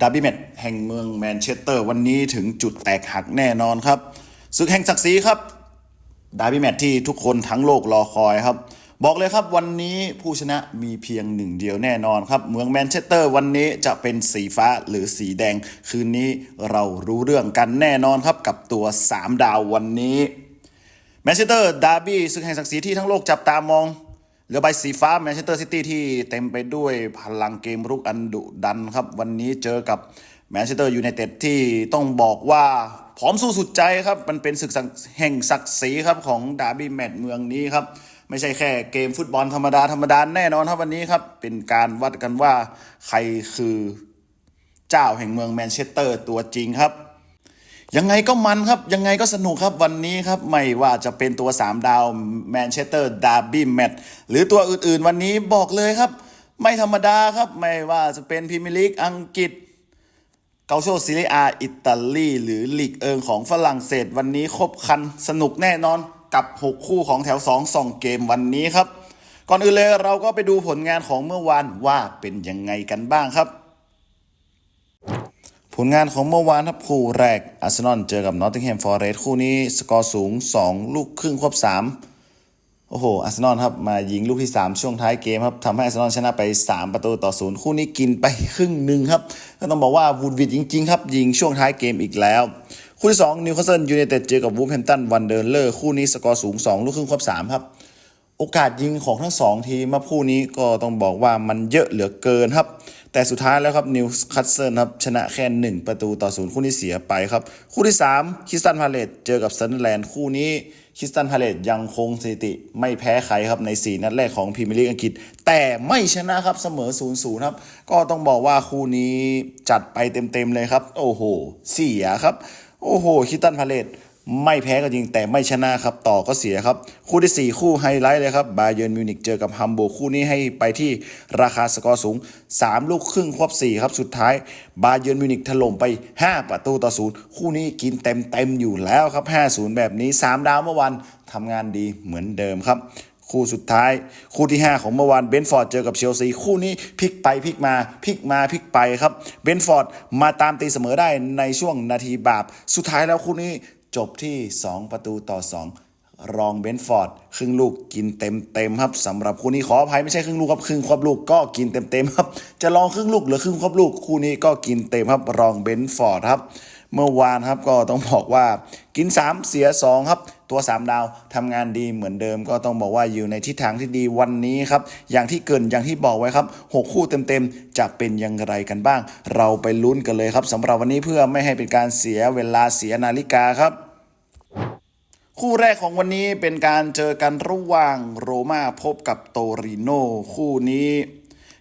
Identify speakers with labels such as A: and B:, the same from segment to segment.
A: ดาร์บี้แมตช์แห่งเมืองแมนเชสเตอร์ วันนี้ถึงจุดแตกหักแน่นอนครับศึกแห่งศักดิ์ศรีครับดาร์บี้แมตช์ที่ทุกคนทั้งโลกรอคอยครับ บอกเลยครับวันนี้ผู้ชนะมีเพียงหนึ่งเดียวแน่นอนครับ เมืองแมนเชสเตอร์วันนี้จะเป็นสีฟ้าหรือสีแดง คืนนี้เรารู้เรื่องกันแน่นอนครับกับตัว 3 ดาววันนี้แมนเชสเตอร์ดาร์บี้ศึกแห่งศักดิ์ศรีที่ทั้งโลกจับตามอง เรือใบสีฟ้าแมนเชสเตอร์ซิตี้ที่เต็มไปด้วยพลังเกมรุกอันดุดันครับ วันนี้เจอกับแมนเชสเตอร์ยูไนเต็ดที่ต้องบอกว่าพร้อมสู้สุดใจครับ มันเป็นศึกแห่งศักดิ์ศรีครับของดาร์บี้แมตช์เมืองนี้ครับ ไม่ใช่แค่เกมฟุตบอลธรรมดา ธรรมดาแน่นอนครับวันนี้ครับ เป็นการวัดกันว่าใครคือเจ้าแห่งเมืองแมนเชสเตอร์ตัวจริงครับ ยังไงก็มันครับ ยังไงก็สนุกครับวันนี้ครับ ไม่ว่าจะเป็นตัว 3 ดาวแมนเชสเตอร์ดาร์บี้แมตช์หรือตัวอื่นๆ วันนี้บอกเลยครับ ไม่ธรรมดาครับ ไม่ว่าจะเป็นพรีเมียร์ลีกอังกฤษเกาโชซีเรียอาอิตาลีหรือลีกเอิงของฝรั่งเศส วันนี้ครบคันสนุกแน่นอนกับ 6 คู่ของแถว 2 2 เกมวันนี้ครับ ก่อนอื่นเลยเราก็ไปดูผลงานของเมื่อวานว่าเป็นยังไงกันบ้างครับ ผลงานของเมื่อวานครับคู่แรกอาร์เซนอลเจอกับนอตติงแฮมฟอร์เรสต์คู่นี้สกอร์สูง 2 ลูกครึ่งควบ 3 โอ้โหอาร์เซนอลครับมายิงลูกที่ 3 ช่วงท้ายเกมครับทำให้อาร์เซนอลชนะไป 3 ประตูต่อศูนย์คู่นี้กินไปครึ่งหนึ่งครับก็ต้องบอกว่าวูดวิดจริง ๆ ครับ ยิงช่วงท้ายเกมอีกแล้ว คู่ที่2นิวคาสเซิลยูไนเต็ดเจอกับวูฟแฮมตันวันเดอร์เลอร์คู่นี้สกอร์สูง 2 ลูกครึ่งควบ 3 ครับ โอกาสยิงของทั้งสองทีมมาคู่นี้ก็ต้องบอกว่ามันเยอะเหลือเกินครับ แต่สุดท้ายแล้วครับนิวคาสเซิลครับชนะแค่ 1 ประตูต่อศูนย์คู่นี้เสียไปครับ คู่ที่3คิสตันพาเลตเจอกับซันแลนด์คู่นี้คิสตันพาเลตยังคงสถิติไม่แพ้ใครครับใน 4 นัดแรกของพรีเมียร์ลีกอังกฤษ แต่ไม่ชนะครับเสมอ 0-0 ครับ ก็ต้องบอกว่าคู่นี้จัดไปเต็มๆเลยครับ โอ้โห เสียครับ โอ้โหคิสตันพาเลต ไม่แพ้ก็จริงแต่ไม่ชนะครับ ต่อก็เสียครับ คู่ที่ 4 คู่ไฮไลท์เลยครับบาเยิร์นมิวนิกเจอกับฮัมบูร์คู่นี้ให้ไปที่ราคาสกอร์สูง 3 ลูกครึ่งควบ4ครับ สุดท้ายบาเยิร์นมิวนิกถล่มไป 5 ประตูต่อศูนย์คู่นี้กินเต็มเต็มอยู่แล้วครับ 5-0 แบบนี้ 3 ดาวเมื่อวันทำงานดีเหมือนเดิมครับคู่สุดท้าย คู่ที่ 5 ของเมื่อวานเบนฟอร์ดเจอกับเชลซีคู่นี้พลิกไปพลิกมาพลิกมาพลิกไปครับเบนฟอร์ดมาตามตีเสมอได้ในช่วงนาทีบาป สุดท้ายแล้วคู่นี้ จบที่ 2 ประตูต่อ 2 รองเบนฟอร์ด ครึ่งลูกกินเต็มเต็มครับสำหรับคู่นี้ขออภัยไม่ใช่ครึ่งลูกครับครึ่งควบลูกก็กินเต็มเต็มครับจะลองครึ่งลูกหรือครึ่งควบลูกคู่นี้ก็กินเต็มครับรองเบนฟอร์ดครับเมื่อวานครับก็ต้องบอกว่ากิน 3 เสีย 2 ครับ ตัว 3 ดาวทำงานดีเหมือนเดิม ก็ต้องบอกว่าอยู่ในทิศทางที่ดีวันนี้ครับ อย่างที่เกินอย่างที่บอกไว้ครับ 6 คู่เต็มๆ จะเป็นอย่างไรกันบ้าง เราไปลุ้นกันเลยครับสำหรับวันนี้เพื่อไม่ให้เป็นการเสียเวลาเสียนาฬิกาครับ คู่แรกของวันนี้เป็นการเจอกันระหว่างโรม่าพบกับโตริโนคู่นี้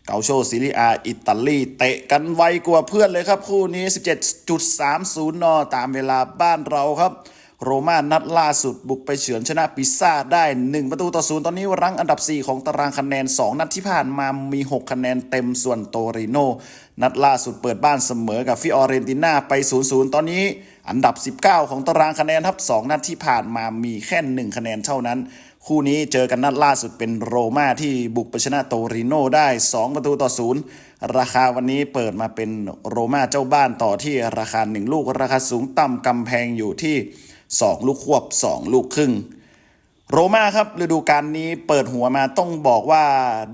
A: เกาโชซิลิอาอิตาลีเตะกันไวกว่าเพื่อนเลยครับ คู่นี้ 17.30 น ตามเวลาบ้านเราครับ โรม่านัดล่าสุดบุกไปเฉือนชนะปิซ่าได้ 1 ประตูต่อศูนย์ตอนนี้รั้งอันดับ 4 ของตารางคะแนน 2 นัดที่ผ่านมามี 6 คะแนนเต็มส่วนโตริโน นัดล่าสุดเปิดบ้านเสมอกับฟิออเรนติน่าไป 0-0 ตอนนี้อันดับ 19 ของตารางคะแนนครับ 2 นัดที่ผ่านมามีแค่ 1 คะแนนเท่านั้น คู่นี้เจอกันนัดล่าสุดเป็นโรม่าที่บุกไปชนะโตริโนได้ 2 ประตูต่อศูนย์ราคาวันนี้เปิดมาเป็นโรม่าเจ้าบ้านต่อที่ราคา 1 ลูก ราคาสูงต่ำกำแพงอยู่ที่ 2 ลูกควบ 2 ลูกครึ่ง โรม่าครับฤดูกาลนี้เปิดหัวมาต้องบอกว่า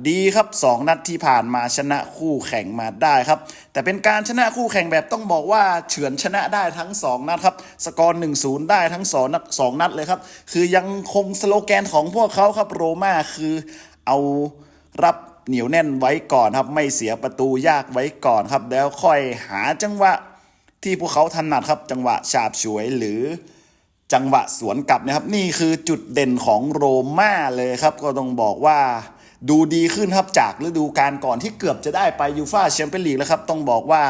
A: ดีครับ 2 นัดที่ผ่านมาชนะคู่แข่งมาได้ครับ แต่เป็นการชนะคู่แข่งแบบต้องบอกว่าเฉือนชนะได้ทั้ง 2 นัดครับ สกอร์ 1-0 ได้ทั้ง2นัด2นัดเลยครับ คือยังคงสโลแกนของพวกเขาครับโรม่าคือเอารับเหนียวแน่นไว้ก่อนครับ ไม่เสียประตูยากไว้ก่อนครับ แล้วค่อยหาจังหวะที่พวกเขาถนัดครับจังหวะฉาบฉวยหรือ จังหวะสวนกลับนะครับ นี่คือจุดเด่นของโรม่าเลยครับ ก็ต้องบอกว่าดูดีขึ้นครับจากฤดูกาลก่อนที่เกือบจะได้ไปยูฟาแชมเปี้ยนลีกแล้วครับ ต้องบอกว่า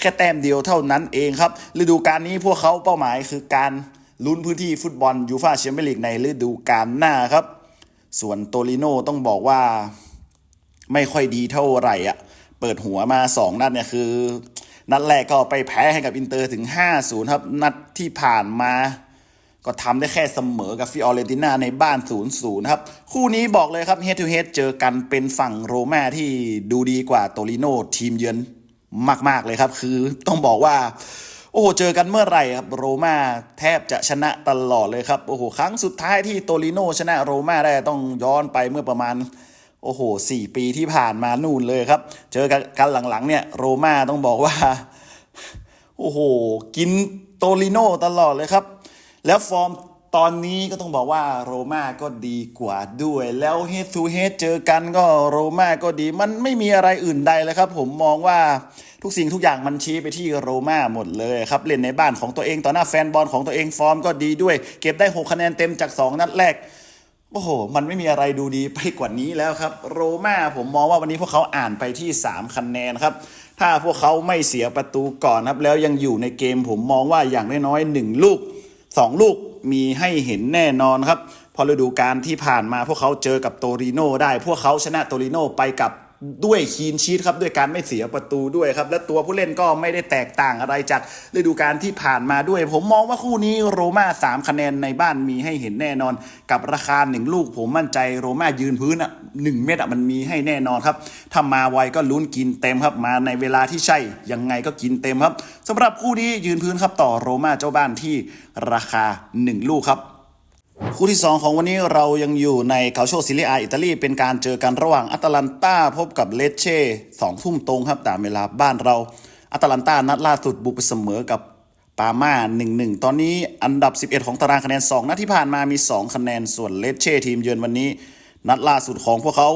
A: แค่แต้มเดียวเท่านั้นเองครับ ฤดูกาลนี้พวกเขาเป้าหมายคือการลุ้นพื้นที่ฟุตบอลยูฟาแชมเปี้ยนลีกในฤดูกาลหน้าครับ ส่วนโตริโนต้องบอกว่าไม่ค่อยดีเท่าไหร่อะเปิดหัวมา 2 นัดเนี่ยคือ นัดแรกก็ไปแพ้ให้กับอินเตอร์ถึง 5-0 ครับ นัดที่ผ่านมา ก็ทำได้แค่เสมอกับฟิออเรนติน่าในบ้าน 0-0ครับ คู่นี้บอกเลยครับ head to head เจอกันเป็นฝั่งโรม่าที่ดูดีกว่าโตริโนทีมเยือนมาก ๆ เลยครับ คือต้องบอกว่า โอ้โห เจอกันเมื่อไหร่ครับ โรม่าแทบจะชนะตลอดเลยครับ โอ้โห ครั้งสุดท้ายที่โตลิโนชนะโรม่าได้ต้องย้อนไปเมื่อประมาณโอ้โหสี่ปีที่ผ่านมานู่นเลยครับ เจอกันกันหลังๆ เนี่ยโรม่าต้องบอกว่า โอ้โห กินโตลิโนตลอดเลยครับ แล้วฟอร์มตอนนี้ก็ต้องบอกว่าโรม่าก็ดีกว่าด้วย แล้วเฮดทูเฮดเจอกันก็โรม่าก็ดี มันไม่มีอะไรอื่นใดเลยครับ ผมมองว่าทุกสิ่งทุกอย่างมันชี้ไปที่โรม่าหมดเลยครับ เล่นในบ้านของตัวเองต่อหน้าแฟนบอลของตัวเองฟอร์มก็ดีด้วย เก็บได้ 6 คะแนนเต็มจาก 2 นัดแรก โอ้โห มันไม่มีอะไรดูดีไปกว่านี้แล้วครับ โรม่าผมมองว่าวันนี้พวกเขาอ่านไปที่ 3 คะแนนครับถ้าพวกเขาไม่เสียประตูก่อนครับแล้วยังอยู่ในเกมผมมองว่าอย่างน้อยๆหนึ่งลูก 2 ลูกมีให้เห็นแน่นอนครับ พอฤดูกาลที่ผ่านมาพวกเขาเจอกับโตริโนได้ พวกเขาชนะโตริโนไปกับ ด้วยคีนชีตครับด้วยการไม่เสียประตูด้วยครับ และตัวผู้เล่นก็ไม่ได้แตกต่างอะไรจากฤดูกาลที่ผ่านมาด้วย ผมมองว่าคู่นี้โรม่า3คะแนนในบ้านมีให้เห็นแน่นอน กับราคา1ลูก ผมมั่นใจโรม่ายืนพื้นอะหนึ่งเม็ดอะมันมีให้แน่นอนครับถ้ามาไวก็ลุ้นกินเต็มครับมาในเวลาที่ใช่ยังไงก็กินเต็มครับสำหรับคู่นี้ยืนพื้นครับต่อโรม่าเจ้าบ้านที่ราคา 1 ลูกครับ คู่ที่ 2 ของวันนี้เรายังอยู่ในคาโชซิลิอาอิตาลี เป็นการเจอกันระหว่างอัตแลนตาพบกับเลเช่สองทุ่มตรงครับตามเวลาบ้านเราอัตแลนตานัดล่าสุดบุกไปเสมอกับปาม่า1-1 ตอนนี้อันดับ 11 ของตารางคะแนน 2 นัดที่ผ่านมามี 2 คะแนนส่วนเลเช่ทีมเยือนวันนี้ นัดล่าสุดของพวกเขา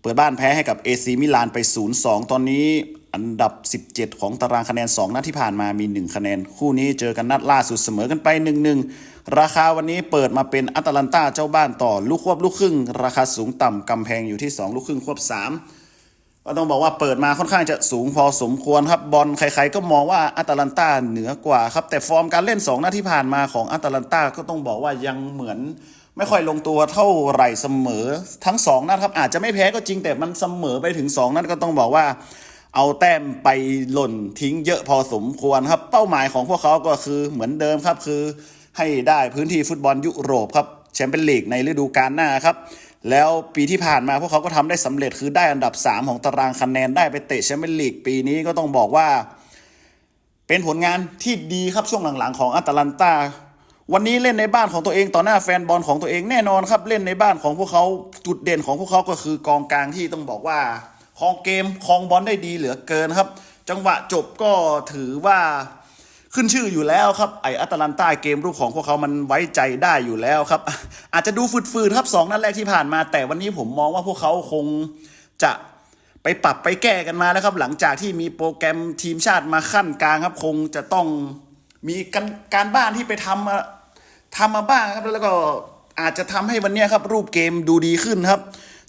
A: เปิดบ้านแพ้ให้กับเอซีมิลานไป 0-2 ตอนนี้อันดับ 17 ของตารางคะแนน 2 นัดที่ผ่านมามี 1 คะแนน คู่นี้เจอกันนัดล่าสุดเสมอกันไป 1-1 ราคาวันนี้เปิดมาเป็นอัตแลนตาเจ้าบ้านต่อลูกควบลูกครึ่ง ราคาสูงต่ำกำแพงอยู่ที่ 2 ลูกครึ่งควบ 3 ก็ต้องบอกว่าเปิดมาค่อนข้างจะสูงพอสมควรครับบอลใครๆก็มองว่าอัตแลนตาเหนือกว่าครับ แต่ฟอร์มการเล่น2นัดที่ผ่านมาของอัตแลนตาก็ต้องบอกว่ายังเหมือนไม่ค่อยลงตัวเท่าไหร่เสมอทั้ง 2นัดครับอาจจะไม่แพ้ก็จริงแต่มันเสมอไปถึง 2 นัดก็ต้องบอกว่าเอาแต้มไปหล่นทิ้งเยอะพอสมควรครับ เป้าหมายของพวกเขาก็คือเหมือนเดิมครับคือ ให้ได้พื้นที่ฟุตบอลยุโรปครับแชมเปี้ยนลีกในฤดูกาลหน้าครับแล้วปีที่ผ่านมาพวกเขาก็ทำได้สำเร็จคือได้อันดับ 3 ของตารางคะแนนได้ไปเตะแชมเปี้ยนลีกปีนี้ก็ต้องบอกว่า เป็นผลงานที่ดีครับช่วงหลังๆของอัตแลนตาวันนี้เล่นในบ้านของตัวเองต่อหน้าแฟนบอลของตัวเองแน่นอนครับ เล่นในบ้านของพวกเขาจุดเด่นของพวกเขาก็คือกองกลางที่ต้องบอกว่าครองเกมครองบอลได้ดีเหลือเกินครับ จังหวะจบก็ถือว่า ขึ้นชื่ออยู่แล้วครับไออัตแลนตาเกมรุกของพวกเขามันไว้ใจได้อยู่แล้วครับ อาจจะดูฝืดๆครับสองนัดแรกที่ผ่านมา แต่วันนี้ผมมองว่าพวกเขาคงจะไปปรับไปแก้กันมาแล้วครับ หลังจากที่มีโปรแกรมทีมชาติมาขั้นกลางครับ คงจะต้องมีการการบ้านที่ไปทำมาทำมาบ้างครับแล้วก็อาจจะทำให้วันนี้ครับ รูปเกมดูดีขึ้นครับ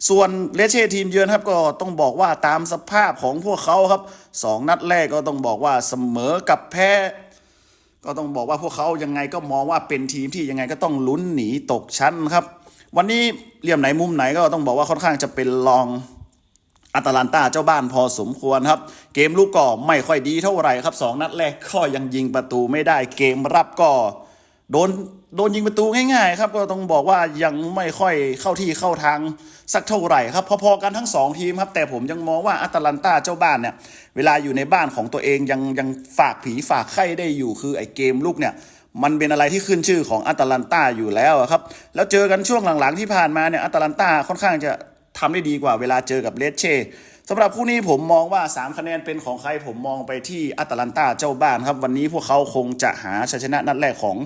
A: ส่วนเลเช่ทีมเยือนครับก็ต้องบอกว่าตามสภาพของพวกเขาครับสองนัดแรกก็ต้องบอกว่าเสมอกับแพ้ ก็ต้องบอกว่าพวกเขายังไงก็มองว่าเป็นทีมที่ยังไงก็ต้องลุ้นหนีตกชั้นครับ วันนี้เหลี่ยมไหนมุมไหนก็ต้องบอกว่าค่อนข้างจะเป็นรองอัตแลนตาเจ้าบ้านพอสมควรครับ เกมลูกก็ไม่ค่อยดีเท่าไหร่ครับสองนัดแรกก็ยังยิงประตูไม่ได้เกมรับก็โดน โดนยิงประตูง่ายๆครับก็ต้องบอกว่ายังไม่ค่อยเข้าที่เข้าทางสักเท่าไหร่ครับพอๆกันทั้งสองทีมครับ แต่ผมยังมองว่าอาตาลันตาเจ้าบ้านเนี่ยเวลาอยู่ในบ้านของตัวเองยังยังฝากผีฝากไข้ได้อยู่คือไอ้เกมลูกเนี่ยมันเป็นอะไรที่ขึ้นชื่อของอาตาลันตาอยู่แล้วครับ แล้วเจอกันช่วงหลังๆที่ผ่านมาเนี่ยอาตาลันตาค่อนข้างจะทำได้ดีกว่าเวลาเจอกับเลสเช่สำหรับคู่นี้ผมมองว่า 3 คะแนนเป็นของใครผมมองไปที่อาตาลันตาเจ้าบ้านครับ วันนี้พวกเขาคงจะหาชัยชนะนัดแรกของ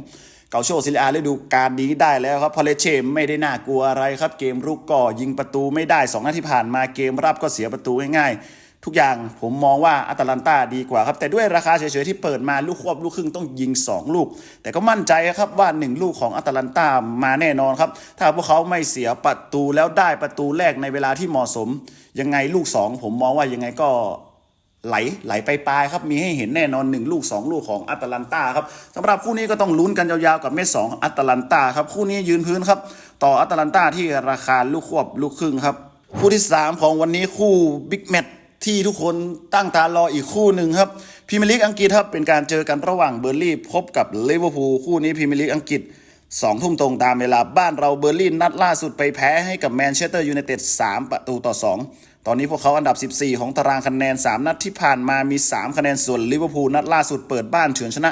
A: เกาโชซิลอาฤดูกาลนี้ได้แล้วครับพอเลเช่ไม่ได้น่ากลัวอะไรครับ เกมรุกก็ยิงประตูไม่ได้ 2 นัดที่ผ่านมาเกมรับก็เสียประตูง่ายๆ ทุกอย่างผมมองว่าอาตาลันตาดีกว่าครับ แต่ด้วยราคาเฉยๆที่เปิดมาลูกควบลูกครึ่งต้องยิง 2 ลูก แต่ก็มั่นใจครับว่า 1 ลูกของอาตาลันตามาแน่นอนครับ ถ้าพวกเขาไม่เสียประตูแล้วได้ประตูแรกในเวลาที่เหมาะสม ยังไงลูก 2 ผมมองว่ายังไงก็ ไหลไหลไปปลายครับ มีให้เห็นแน่นอน 1 ลูก 2 ลูกของอาตาลันตาครับสำหรับคู่นี้ก็ต้องลุ้นกันยาวๆกับเม็ดสองอาตาลันตาครับคู่นี้ยืนพื้นครับ ต่ออาตาลันตาที่ราคาลูกควบลูกครึ่งครับ คู่ที่ 3 ของวันนี้คู่บิ๊กแมตที่ทุกคนตั้งตารออีกคู่หนึ่งครับพรีเมียร์ลีกอังกฤษครับเป็นการเจอกันระหว่างเบอร์ลี่พบกับลิเวอร์พูลคู่นี้พรีเมียร์ลีกอังกฤษ2ทุ่มตรงตามเวลาบ้านเราเบอร์ลินนัดล่าสุดไปแพ้ให้กับแมนเชสเตอร์ยูไนเต็ด3ประตูต่อ 2 ตอนนี้พวกเขาอันดับ 14 ของตารางคะแนน 3 นัดที่ผ่านมามี 3 คะแนนส่วนลิเวอร์พูลนัดล่าสุดเปิดบ้านเฉือนชนะ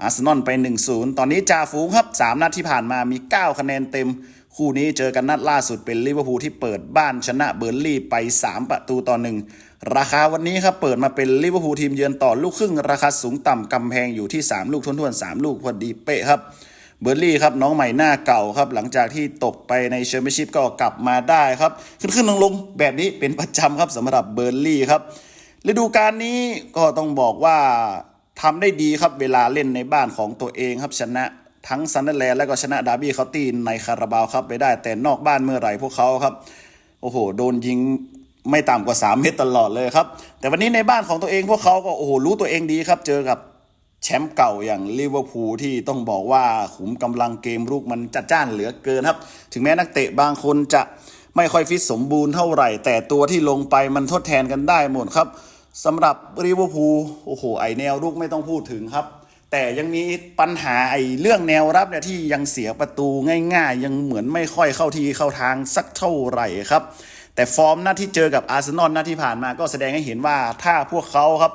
A: อาร์เซนอลไป 1-0 ตอนนี้จ่าฝูงครับ 3 นัดที่ผ่านมามี 9 คะแนนเต็ม คู่นี้เจอกันนัดล่าสุดเป็นลิเวอร์พูลที่เปิดบ้านชนะเบอร์ลี่ไป 3 ประตูต่อหนึ่งราคาวันนี้ครับเปิดมาเป็นลิเวอร์พูลทีมเยือนต่อลูกครึ่ง ราคาสูงต่ำกำแพงอยู่ที่ 3 ลูกทวนๆ3ลูกพอดีเป๊ะครับ เบอร์ลี่ครับน้องใหม่หน้าเก่าครับ หลังจากที่ตกไปในแชมเปี้ยนชิพก็กลับมาได้ครับ ขึ้นขึ้นลงลงแบบนี้เป็นประจำครับสำหรับเบอร์ลี่ครับฤดูกาลนี้ก็ต้องบอกว่าทำได้ดีครับเวลาเล่นในบ้านของตัวเองครับชนะทั้งซันเดอร์แลนด์และก็ชนะดาร์บี้เคานตี้ในคาราบาวครับไปได้แต่นอกบ้านเมื่อไหร่พวกเขาครับ โอ้โห โดนยิงไม่ต่ำกว่า 3 เมตรตลอดเลยครับ แต่วันนี้ในบ้านของตัวเองพวกเขาก็โอ้โหรู้ตัวเองดีครับ เจอกับ แชมป์เก่าอย่างลิเวอร์พูลที่ต้องบอกว่าขุมกำลังเกมรุกมันจัดจ้านเหลือเกินครับ ถึงแม้นักเตะบางคนจะไม่ค่อยฟิตสมบูรณ์เท่าไหร่ แต่ตัวที่ลงไปมันทดแทนกันได้หมดครับสำหรับลิเวอร์พูลโอ้โหไอแนวรุกไม่ต้องพูดถึงครับ แต่ยังมีปัญหาไอเรื่องแนวรับเนี่ยที่ยังเสียประตูง่าย ๆ ยังเหมือนไม่ค่อยเข้าทีเข้าทางสักเท่าไหร่ครับ แต่ฟอร์มหน้าที่เจอกับอาร์เซนอลหน้าที่ผ่านมาก็แสดงให้เห็นว่าถ้าพวกเขาครับ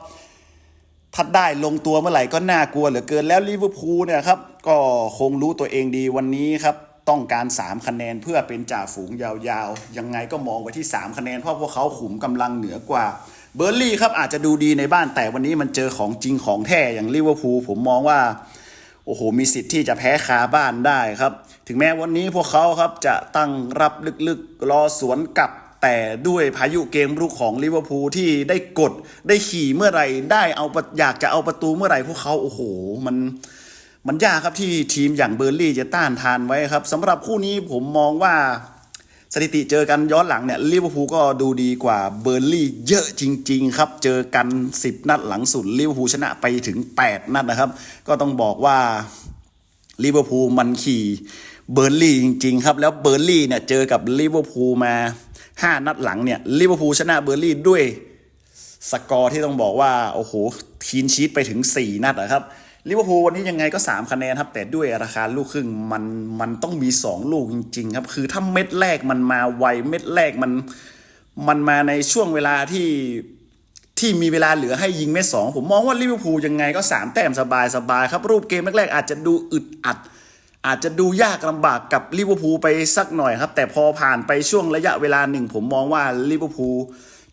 A: ถ้าได้ลงตัวเมื่อไหร่ก็น่ากลัวเหลือเกินแล้วลิเวอร์พูลเนี่ยครับก็คงรู้ตัวเองดีวันนี้ครับต้องการ 3 คะแนนเพื่อเป็นจ่าฝูงยาวๆ ยังไงก็มองไปที่ 3 คะแนนเพราะพวกเขาขุมกำลังเหนือกว่า เบอร์ลี่ครับอาจจะดูดีในบ้านแต่วันนี้มันเจอของจริงของแท้อย่างลิเวอร์พูลผมมองว่าโอ้โหมีสิทธิ์ที่จะแพ้คาบ้านได้ครับ ถึงแม้วันนี้พวกเขาครับจะตั้งรับลึกๆ รอสวนกลับ แต่ด้วยพายุเกมรุกของลิเวอร์พูลที่ได้กดได้ขี่เมื่อไหร่ได้เอาอยากจะเอาประตูเมื่อไหร่พวกเขาโอ้โห มันมันยากครับที่ทีมอย่างเบอร์ลี่จะต้านทานไว้ครับสำหรับคู่นี้ผมมองว่าสถิติเจอกันย้อนหลังเนี่ยลิเวอร์พูลก็ดูดีกว่าเบอร์ลี่เยอะจริง ๆ ครับ เจอกัน 10 นัดหลังสุดลิเวอร์พูลชนะไปถึง 8 นัดนะครับ ก็ต้องบอกว่าลิเวอร์พูลมันขี่เบอร์ลี่จริง ๆ ครับ แล้วเบอร์ลี่เนี่ยเจอกับลิเวอร์พูลมา 5 นัดหลังเนี่ยลิเวอร์พูลชนะเบอร์ลี่ด้วยสกอร์ที่ต้องบอกว่า โอ้โห ทีนชีตไปถึง 4 นัดอะครับลิเวอร์พูลวันนี้ยังไงก็ 3 คะแนนครับ แต่ด้วยราคาลูกครึ่งมันมันต้องมี 2 ลูกจริง ๆ ครับ คือถ้าเม็ดแรกมันมาไวเม็ดแรกมันมันมาในช่วงเวลาที่ที่มีเวลาเหลือให้ยิงเม็ดสองผมมองว่าลิเวอร์พูลยังไงก็ 3 แต้มสบายสบายๆครับ รูปเกมแรกๆอาจจะดูอึดอัด อาจจะดูยากลำบากกับลิเวอร์พูลไปสักหน่อยครับ แต่พอผ่านไปช่วงระยะเวลาหนึ่ง ผมมองว่าลิเวอร์พูล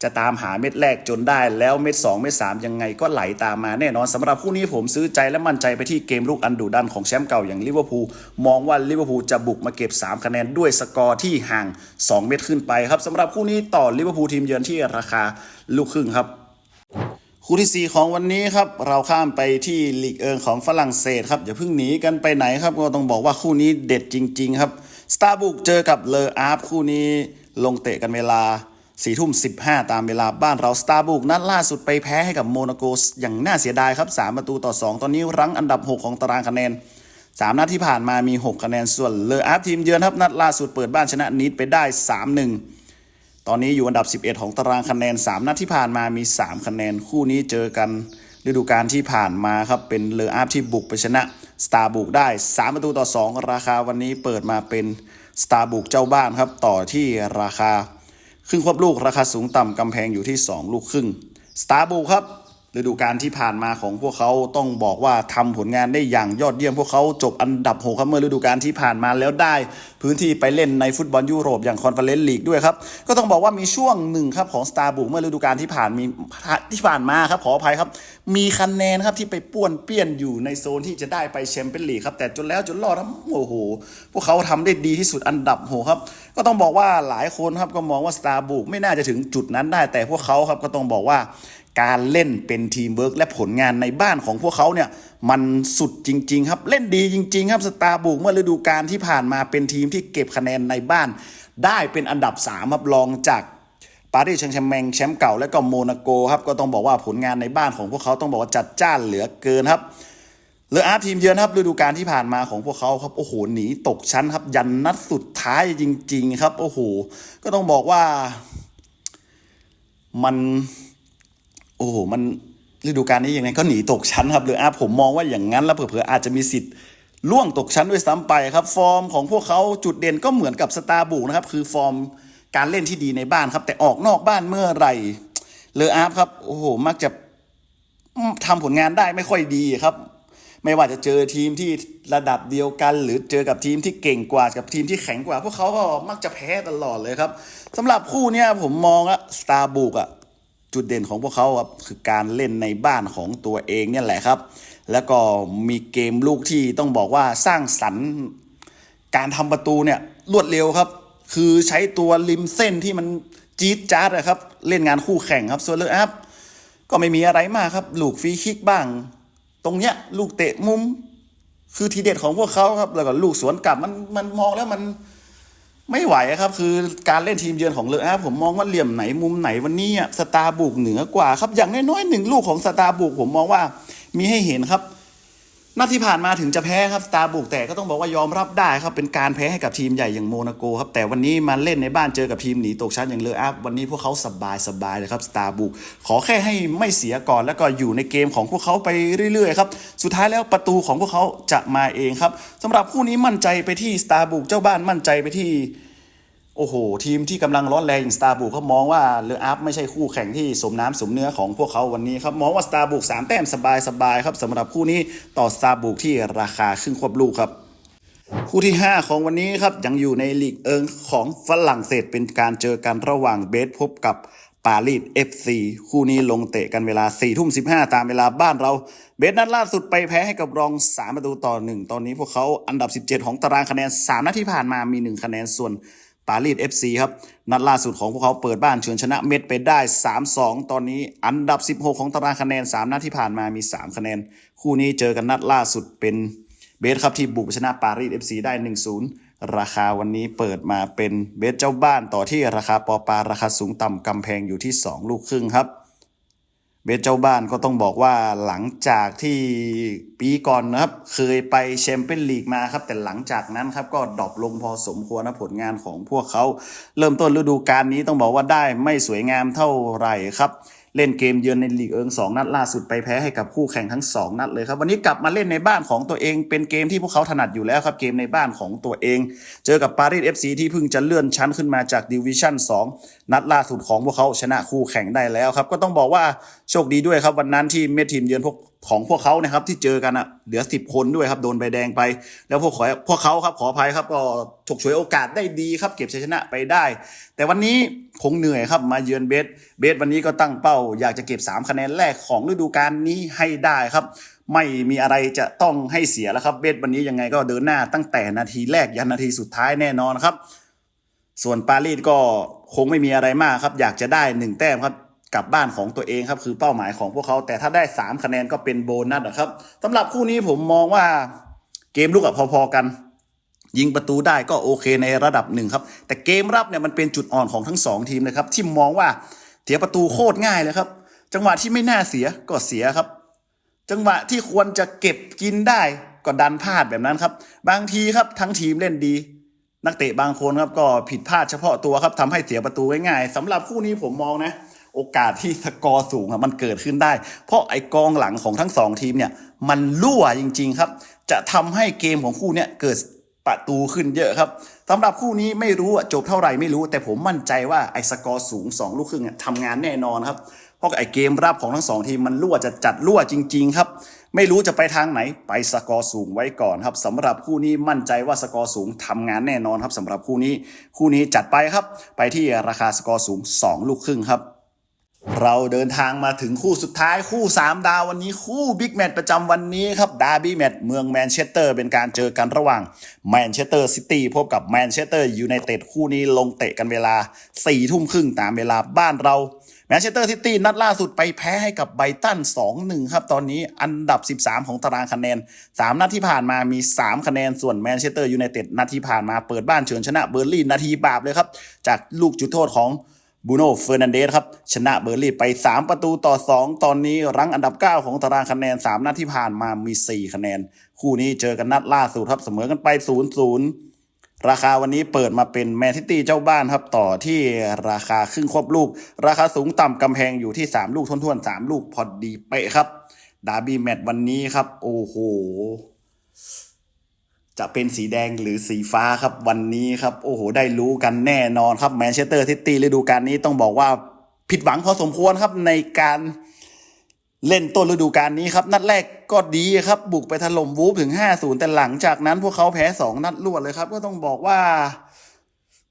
A: จะตามหาเม็ดแรกจนได้แล้วเม็ด 2 เม็ด 3 ยังไงก็ไหลตามมาแน่นอนสำหรับคู่นี้ผมซื้อใจและมั่นใจไปที่เกมลุกอันดุดันของแชมป์เก่าอย่างลิเวอร์พูลมองว่าลิเวอร์พูลจะบุกมาเก็บ 3 คะแนนด้วยสกอร์ที่ห่าง 2 เม็ดขึ้นไปครับสำหรับคู่นี้ต่อลิเวอร์พูลทีมเยือนที่ราคาลูกครึ่งครับ คู่ที่ 4 ของวันนี้ครับเราข้ามไปที่ลีกเอิงของฝรั่งเศสครับอย่าเพิ่งหนีกันไปไหนครับ ก็ต้องบอกว่าคู่นี้เด็ดจริง ๆ ครับสตาร์บุกเจอกับเลออาร์ฟคู่นี้ลงเตะกันเวลา4ี่ทุ่มสิตามเวลาบ้านเราสตาร์บุกนัดล่าสุดไปแพ้ให้กับโมนาโกอย่างน่าเสียดายครับ 3 ประตูต่อ 2 ตอนนี้รั้งอันดับ 6 ของตารางคะแนน 3 นัดที่ผ่านมามี 6 คะแนนส่วนเลออาร์ฟทีมเยือนครับนัดล่าสุดเปิดบ้านชนะนิดไปได้ 3-1 ตอนนี้อยู่อันดับ 11 ของตารางคะแนน 3 นัดที่ผ่านมามี 3 คะแนน คู่นี้เจอกันฤดูกาลที่ผ่านมาครับ เป็นเลออาฟที่บุกไปชนะสตาร์บุกได้ 3 ประตูต่อ 2 ราคาวันนี้เปิดมาเป็นสตาร์บุกเจ้าบ้านครับ ต่อที่ราคา ครึ่งควบลูกราคาสูงต่ำกำแพงอยู่ที่ 2 ลูกครึ่งสตาร์บุกครับ ฤดูกาลที่ผ่านมาของพวกเขาต้องบอกว่าทำผลงานได้อย่างยอดเยี่ยมพวกเขาจบอันดับ6ครับเมื่อฤดูกาลที่ผ่านมาแล้วได้ พื้นที่ไปเล่นในฟุตบอลยุโรปอย่างคอนเฟอเรนซ์ลีกด้วยครับ ก็ต้องบอกว่ามีช่วงหนึ่งครับของสตาร์บุกเมื่อฤดูกาลที่ผ่านมีที่ผ่านมาครับขออภัยครับ มีคะแนนครับที่ไปป้วนเปี้ยนอยู่ในโซนที่จะได้ไปแชมเปี้ยนลีกครับแต่จนแล้วจนรอดครับโอ้โห พวกเขาทำได้ดีที่สุดอันดับหกครับ ก็ต้องบอกว่าหลายคนครับก็มองว่าสตาร์บุกไม่น่าจะถึงจุดนั้นได้ แต่พวกเขาครับก็ต้องบอกว่า การเล่นเป็นทีมเวิร์กและผลงานในบ้านของพวกเขาเนี่ยมันสุดจริง ๆ ครับ เล่นดีจริง ๆ ครับสตาร์บุกเมื่อฤดูกาลที่ผ่านมาเป็นทีมที่เก็บคะแนนในบ้าน ได้เป็นอันดับ3ครับรองจากปารีสแชงแชร์แมงแชมป์เก่าและก็โมนาโกครับก็ต้องบอกว่าผลงานในบ้านของพวกเขาต้องบอกว่าจัดจ้านเหลือเกินครับเลออาร์ทีมเยือนครับฤดูกาลที่ผ่านมาของพวกเขาครับโอ้โหหนีตกชั้นครับ ยันนัดสุดท้ายจริง ๆ ครับ โอ้โห ก็ต้องบอกว่ามัน โอ้โหมันฤดูกาลนี้ยังไงก็หนีตกชั้นครับหรืออาผมมองว่าอย่างนั้น แล้วเผื่อๆอาจจะมีสิทธิ์ล่วงตกชั้นด้วยซ้ำไปครับ ฟอร์มของพวกเขาจุดเด่นก็เหมือนกับสตาร์บุกนะครับ คือฟอร์มการเล่นที่ดีในบ้านครับ แต่ออกนอกบ้านเมื่อไหร่เลออาร์ฟครับ โอ้โห มักจะอืมทำผลงานได้ไม่ค่อยดีครับ ไม่ว่าจะเจอทีมที่ระดับเดียวกัน หรือเจอกับทีมที่เก่งกว่ากับทีมที่แข็งกว่า พวกเขาก็มักจะแพ้ตลอดเลยครับสำหรับคู่เนี้ยผมมองอะสตาร์บุกอะ จุดเด่นของพวกเขาครับคือการเล่นในบ้านของตัวเองเนี่ยแหละครับ แล้วก็มีเกมลูกที่ต้องบอกว่าสร้างสรรค์การทำประตูเนี่ยรวดเร็วครับ คือใช้ตัวริมเส้นที่มันจี๊ดจ๊าดอะครับ เล่นงานคู่แข่งครับส่วนเลออัพก็ไม่มีอะไรมากครับ ลูกฟรีคิกบ้าง ตรงเนี้ยลูกเตะมุม คือทีเด็ดของพวกเขาครับแล้วก็ลูกสวนกลับมันมันมองแล้วมัน ไม่ไหวครับ คือการเล่นทีมเยือนของเลออาผมมองว่าเหลี่ยมไหนมุมไหนวันนี้อะสตาร์บุกเหนือกว่า ครับอย่างน้อยๆหนึ่งลูกของสตาร์บุกผมมองว่ามีให้เห็นครับ นัดที่ผ่านมาถึงจะแพ้ครับสตาร์บุกแต่ก็ต้องบอกว่ายอมรับได้ครับเป็นการแพ้ให้กับทีมใหญ่อย่างโมนาโกครับแต่วันนี้มาเล่นในบ้านเจอกับทีมหนีตกชั้นอย่างเลออัพวันนี้พวกเขาสบายสบายเลยครับสตาร์บุกขอแค่ให้ไม่เสียก่อนแล้วก็อยู่ในเกมของพวกเขาไปเรื่อยๆครับสุดท้ายแล้วประตูของพวกเขาจะมาเองครับสำหรับคู่นี้มั่นใจไปที่สตาร์บุกเจ้าบ้านมั่นใจไปที่ โอ้โห ทีมที่กำลังร้อนแรงอย่างสตาร์บุกเขามองว่าเลออัพไม่ใช่คู่แข่งที่สมน้ำสมเนื้อของพวกเขาวันนี้ครับ มองว่าสตาร์บุกสามแต้มสบายสบายครับสำหรับคู่นี้ต่อสตาร์บุกที่ราคาครึ่งควบลูกครับ คู่ที่ 5 ของวันนี้ครับยังอยู่ในลีกเอิงของฝรั่งเศสเป็นการเจอกันระหว่างเบสพบกับปารีส FC คู่นี้ลงเตะกันเวลา4ี่ทุ่มสิตามเวลาบ้านเรา เบสนัดล่าสุดไปแพ้ให้กับรอง 3 ประตูต่อ 1 ตอนนี้พวกเขาอันดับ 17 ของตารางคะแนน 3 นัดที่ผ่านมามี 1 คะแนนส่วน ปารีส FC ครับ นัดล่าสุดของพวกเขาเปิดบ้านเฉือนชนะเม็ดไปได้ 3-2 ตอนนี้อันดับ 16 ของตารางคะแนน 3 นัดที่ผ่านมามี 3 คะแนน คู่นี้เจอกันนัดล่าสุดเป็นเบสครับที่บุกไปชนะปารีส FC ได้ 1-0 ราคาวันนี้เปิดมาเป็นเบสเจ้าบ้านต่อที่ราคาปอปาราคาสูงต่ำกำแพงอยู่ที่ 2 ลูกครึ่งครับ เบสเจ้าบ้านก็ต้องบอกว่าหลังจากที่ปีก่อนนะครับ เคยไปแชมเปี้ยนลีกมาครับ แต่หลังจากนั้นครับก็ดรอปลงพอสมควรนะผลงานของพวกเขา เริ่มต้นฤดูกาลนี้ต้องบอกว่าได้ไม่สวยงามเท่าไหร่ครับ เล่นเกมเยือนในลีกเอิงสองนัดล่าสุดไปแพ้ให้กับคู่แข่งทั้งสองนัดเลยครับ วันนี้กลับมาเล่นในบ้านของตัวเอง เป็นเกมที่พวกเขาถนัดอยู่แล้วครับ เกมในบ้านของตัวเอง เจอกับปารีสเอฟซีที่เพิ่งจะเลื่อนชั้นขึ้นมาจากดิวิชั่น 2 นัดล่าสุดของพวกเขาชนะคู่แข่งได้แล้วครับ ก็ต้องบอกว่าโชคดีด้วยครับวันนั้นที่เมทีมเยือนพวก ของพวกเขานะครับที่เจอกันอะเหลือ10คนด้วยครับโดนใบแดงไป แล้วพวกขอพวกเขาครับขออภัยครับก็ฉกฉวยโอกาสได้ดีครับ เก็บชัยชนะไปได้ แต่วันนี้คงเหนื่อยครับมาเยือนเบสเบสวันนี้ก็ตั้งเป้า อยากจะเก็บ 3 คะแนนแรกของฤดูกาลนี้ให้ได้ครับ ไม่มีอะไรจะต้องให้เสียแล้วครับเบสวันนี้ยังไงก็เดินหน้าตั้งแต่นาทีแรกยันนาทีสุดท้ายแน่นอนครับ ส่วนปารีสก็คงไม่มีอะไรมากครับ อยากจะได้หนึ่งแต้มครับ กลับบ้านของตัวเองครับ คือเป้าหมายของพวกเขา แต่ถ้าได้ 3 คะแนนก็เป็นโบนัสนะครับสำหรับคู่นี้ผมมองว่าเกมลุกอะพอๆกัน ยิงประตูได้ก็โอเคในระดับหนึ่งครับ แต่เกมรับเนี่ยมันเป็นจุดอ่อนของทั้งสองทีมเลยครับ ที่มองว่าเสียประตูโคตรง่ายเลยครับ จังหวะที่ไม่น่าเสียก็เสียครับ จังหวะที่ควรจะเก็บกินได้ก็ดันพลาดแบบนั้นครับ บางทีครับทั้งทีมเล่นดี นักเตะบางคนครับก็ผิดพลาดเฉพาะตัวครับทำให้เสียประตูง่ายๆสำหรับคู่นี้ผมมองนะ โอกาสที่สกอร์สูงอะมันเกิดขึ้นได้ เพราะไอ้กองหลังของทั้งสองทีมเนี่ยมันรั่วจริง ๆ ครับ จะทำให้เกมของคู่เนี่ยเกิดประตูขึ้นเยอะครับสำหรับคู่นี้ไม่รู้จบเท่าไหร่ไม่รู้ แต่ผมมั่นใจว่าไอ้สกอร์สูง 2 ลูกครึ่งเนี่ยทำงานแน่นอนครับเพราะไอ้เกมรับของทั้งสองทีมมันรั่วจะจัดรั่วจริง ๆ ครับ ไม่รู้จะไปทางไหนไปสกอร์สูงไว้ก่อนครับสำหรับคู่นี้มั่นใจว่าสกอร์สูงทำงานแน่นอนครับสำหรับคู่นี้คู่นี้จัดไปครับ ไปที่ราคาสกอร์สูง 2 ลูกครึ่งครับ เราเดินทางมาถึงคู่สุดท้ายคู่ 3 ดาววันนี้คู่บิ๊กแมตช์ประจำวันนี้ครับดาร์บี้แมตช์เมืองแมนเชสเตอร์เป็นการเจอกันระหว่างแมนเชสเตอร์ซิตี้พบกับแมนเชสเตอร์ยูไนเต็ดคู่นี้ลงเตะกันเวลา4ทุ่มครึ่งตามเวลาบ้านเราแมนเชสเตอร์ซิตี้นัดล่าสุดไปแพ้ให้กับไบตัน 2-1 ครับ ตอนนี้อันดับ 13 ของตารางคะแนน 3 นัดที่ผ่านมามี 3 คะแนนส่วนแมนเชสเตอร์ยูไนเต็ดนัดที่ผ่านมาเปิดบ้านเฉือนชนะเบอร์ลี่นาทีบาปเลยครับ จากลูกจุดโทษของ บูโน่เฟอร์นันเดสครับ ชนะเบอร์ลี่ไป 3 ประตูต่อ 2 ตอนนี้รั้งอันดับ 9 ของตารางคะแนน 3 นัดที่ผ่านมามี 4 คะแนน คู่นี้เจอกันนัดล่าสุดครับเสมอกันไป 0-0 ราคาวันนี้เปิดมาเป็นแมนซิตี้เจ้าบ้านครับ ต่อที่ราคาครึ่งควบลูก ราคาสูงต่ำกำแพงอยู่ที่ 3 ลูกทวนๆ3 ลูกพอดีเป๊ะครับ ดาร์บี้แมตช์วันนี้ครับ โอ้โห จะเป็นสีแดงหรือสีฟ้าครับวันนี้ครับ โอ้โห ได้รู้กันแน่นอนครับแมนเชสเตอร์ซิตี้ฤดูกาลนี้ต้องบอกว่าผิดหวังพอสมควรครับในการเล่นต้นฤดูกาลนี้ครับ นัดแรกก็ดีครับ บุกไปถล่มวูฟถึง 5-0 แต่หลังจากนั้นพวกเขาแพ้ 2 นัดรวดเลยครับ ก็ต้องบอกว่า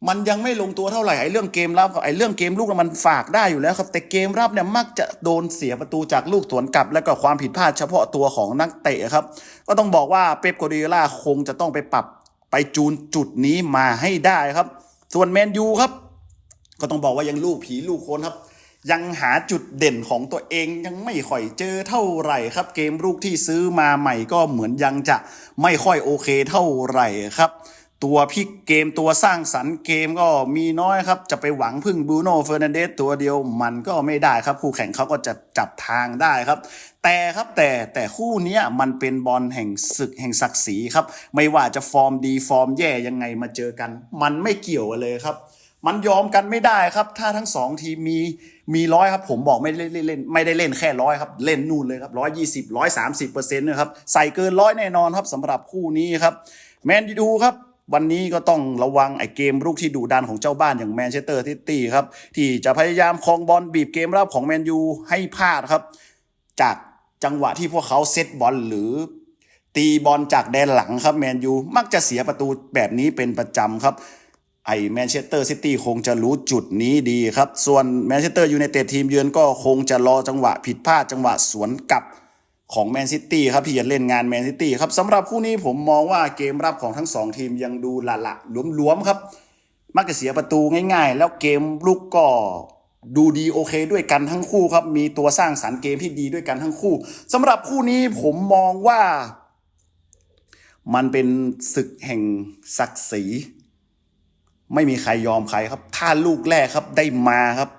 A: มันยังไม่ลงตัวเท่าไหร่ไอ้เรื่องเกมรับกับไอ้เรื่องเกมลูกมันฝากได้อยู่แล้วครับ แต่เกมรับเนี่ยมักจะโดนเสียประตูจากลูกสวนกลับ แล้วก็ความผิดพลาดเฉพาะตัวของนักเตะครับ ก็ต้องบอกว่าเป๊ปโกดิล่าคงจะต้องไปปรับไปจูนจุดนี้มาให้ได้ครับ ส่วนแมนยูครับ ก็ต้องบอกว่ายังลูกผีลูกคนครับยังหาจุดเด่นของตัวเองยังไม่ค่อยเจอเท่าไหร่ครับ เกมลูกที่ซื้อมาใหม่ก็เหมือนยังจะไม่ค่อยโอเคเท่าไหร่ครับ ตัวพลิกเกมตัวสร้างสรรค์เกมก็มีน้อยครับ จะไปหวังพึ่งบูโน่เฟอร์นันเดสตัวเดียวมันก็ไม่ได้ครับ คู่แข่งเขาก็จะจับทางได้ครับ แต่ครับแต่แต่คู่นี้มันเป็นบอลแห่งศึกแห่งศักดิ์ศรีครับ ไม่ว่าจะฟอร์มดีฟอร์มแย่ยังไงมาเจอกัน มันไม่เกี่ยวเลยครับ มันยอมกันไม่ได้ครับ ถ้าทั้งสองทีมมีมีร้อยครับผมบอกไม่ได้เล่นเล่นไม่ได้เล่นแค่ร้อยครับ เล่นนู่นเลยครับร้อยยี่สิบร้อยสามสิบเปอร์เซ็นต์นะครับใส่เกินร้อยแน่นอนครับสำหรับคู่นี้ครับแมนยูครับ วันนี้ก็ต้องระวังไอ้เกมรุกที่ดุดันของเจ้าบ้านอย่างแมนเชสเตอร์ซิตี้ครับที่จะพยายามครองบอลบีบเกมรับของแมนยูให้พลาดครับ จากจังหวะที่พวกเขาเซตบอลหรือ ตีบอลจากแดนหลังครับแมนยูมักจะเสียประตูแบบนี้เป็นประจำครับไอแมนเชสเตอร์ซิตี้คงจะรู้จุดนี้ดีครับ ส่วนแมนเชสเตอร์ยูไนเต็ดทีมเยือนก็คงจะรอจังหวะผิดพลาดจังหวะสวนกลับ ของแมนซิตี้ครับที่จะเล่นงานแมนซิตี้ครับสำหรับคู่นี้ผมมองว่าเกมรับของทั้งสองทีมยังดูละละหลวมๆครับ มักจะเสียประตูง่ายๆ แล้วเกมลุกก็ดูดีโอเคด้วยกันทั้งคู่ครับ มีตัวสร้างสรรค์เกมที่ดีด้วยกันทั้งคู่สำหรับคู่นี้ผมมองว่า มันเป็นศึกแห่งศักดิ์ศรีไม่มีใครยอมใครครับ ถ้าลูกแรกครับได้มาครับ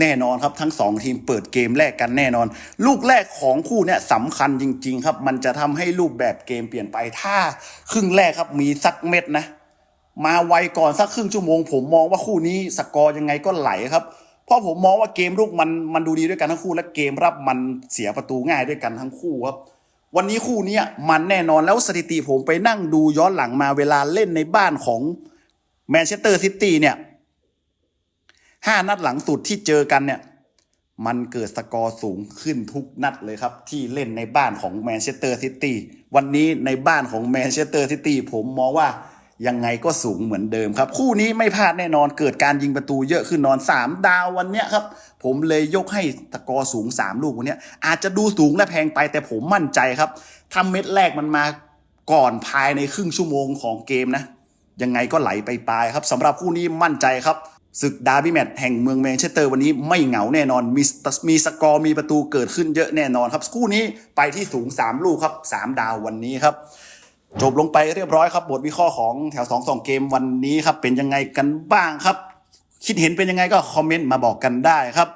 A: แน่นอนครับทั้งสองทีมเปิดเกมแรกกันแน่นอน ลูกแรกของคู่เนี้ยสำคัญจริง ๆ ครับ มันจะทำให้รูปแบบเกมเปลี่ยนไปถ้า ครึ่งแรกครับมีสักเม็ดนะ มาไวก่อนสักครึ่งชั่วโมง ผมมองว่าคู่นี้สกอร์ยังไงก็ไหลครับเพราะผมมองว่าเกมลูกมันมันดูดีด้วยกันทั้งคู่ และเกมรับมันเสียประตูง่ายด้วยกันทั้งคู่ครับวันนี้คู่นี้มันแน่นอนแล้วสถิติผมไปนั่งดูย้อนหลังมาเวลาเล่นในบ้านของแมนเชสเตอร์ซิตี้เนี่ย ห้านัดหลังสุดที่เจอกันเนี่ย มันเกิดสกอร์สูงขึ้นทุกนัดเลยครับ ที่เล่นในบ้านของแมนเชสเตอร์ซิตี้วันนี้ในบ้านของแมนเชสเตอร์ซิตี้ผมมองว่ายังไงก็สูงเหมือนเดิมครับ คู่นี้ไม่พลาดแน่นอนเกิดการยิงประตูเยอะขึ้นนอน 3 ดาววันเนี้ยครับ ผมเลยยกให้สกอร์สูง 3 ลูกวันนี้อาจจะดูสูงและแพงไปแต่ผมมั่นใจครับถ้าเม็ดแรกมันมาก่อนภายในครึ่งชั่วโมงของเกมนะ ยังไงก็ไหลไปปลายครับสำหรับคู่นี้มั่นใจครับ ศึกดาร์บี้แมตช์แห่งเมืองแมนเชสเตอร์วันนี้ไม่เหงาแน่นอน มีมีสกอร์มีประตูเกิดขึ้นเยอะแน่นอนครับคู่นี้ไปที่สูง 3 ลูกครับ 3 ดาววันนี้ครับ จบลงไปเรียบร้อยครับ บทวิเคราะห์ของแถว2 2เกมวันนี้ครับ เป็นยังไงกันบ้างครับ คิดเห็นเป็นยังไงก็คอมเมนต์มาบอกกันได้ครับ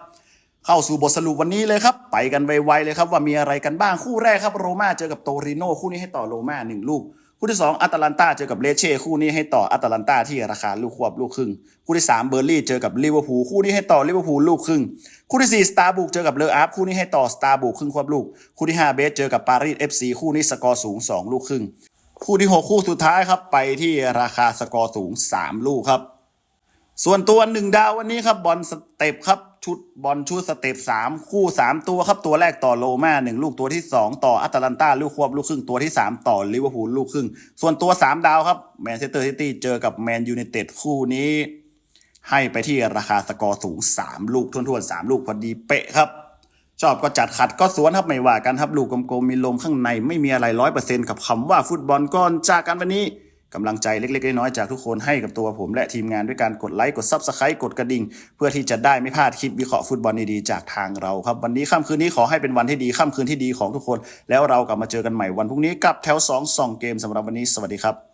A: เข้าสู่บทสรุปวันนี้เลยครับ ไปกันไวๆเลยครับว่ามีอะไรกันบ้างคู่แรกครับโรม่าเจอกับโตริโนคู่นี้ให้ต่อโรม่าหนึ่งลูก คู่ที่2อัตแลนตาเจอกับเลเช่คู่นี้ให้ต่ออัตแลนตาที่ราคาลูกควบลูกครึ่ง คู่ที่3เบอร์ลี่เจอกับลิเวอร์พูลคู่นี้ให้ต่อลิเวอร์พูลลูกครึ่ง คู่ที่4สตาร์บุกเจอกับเลออาร์ฟคู่นี้ให้ต่อสตาร์บุกครึ่งควบลูก คู่ที่5เบสเจอกับปารีสเอฟซีคู่นี้สกอร์สูง 2 ลูกครึ่ง คู่ที่ 6 คู่สุดท้ายครับไปที่ราคาสกอร์สูง 3 ลูกครับ ส่วนตัวหนึ่งดาววันนี้ครับบอลสเต็ปครับ ชุดบอลชุดสเต็ปสามคู่สามตัวครับตัวแรกต่อโลมาหนึ่งลูกตัวที่สองต่ออัตแลนตาลูกควบลูกครึ่งตัวที่สามต่อลิเวอร์พูลลูกครึ่ง ส่วนตัวสามดาวครับแมนเชสเตอร์ซิตี้เจอกับแมนยูไนเต็ดคู่นี้ ให้ไปที่ราคาสกอร์สูง3ลูกทวนๆ3ลูกพอดีเป๊ะครับ ชอบก็จัดขัดก็สวนครับไม่ว่ากันครับลูกกลมๆมีลมข้างในไม่มีอะไรร้อยเปอร์เซ็นต์กับคำว่าฟุตบอลก่อนจากกันวันนี้ กำลังใจเล็กๆน้อยๆจากทุกคนให้กับตัวผม และทีมงานด้วยการกดไลค์ กดซับสไครต์กดกระดิ่ง เพื่อที่จะได้ไม่พลาดคลิปวิเคราะห์ฟุตบอลดีๆจากทางเราครับ วันนี้ค่ำคืนนี้ขอให้เป็นวันที่ดีค่ำคืนที่ดีของทุกคน แล้วเรากลับมาเจอกันใหม่วันพรุ่งนี้กับแถว2 2เกมสำหรับวันนี้สวัสดีครับ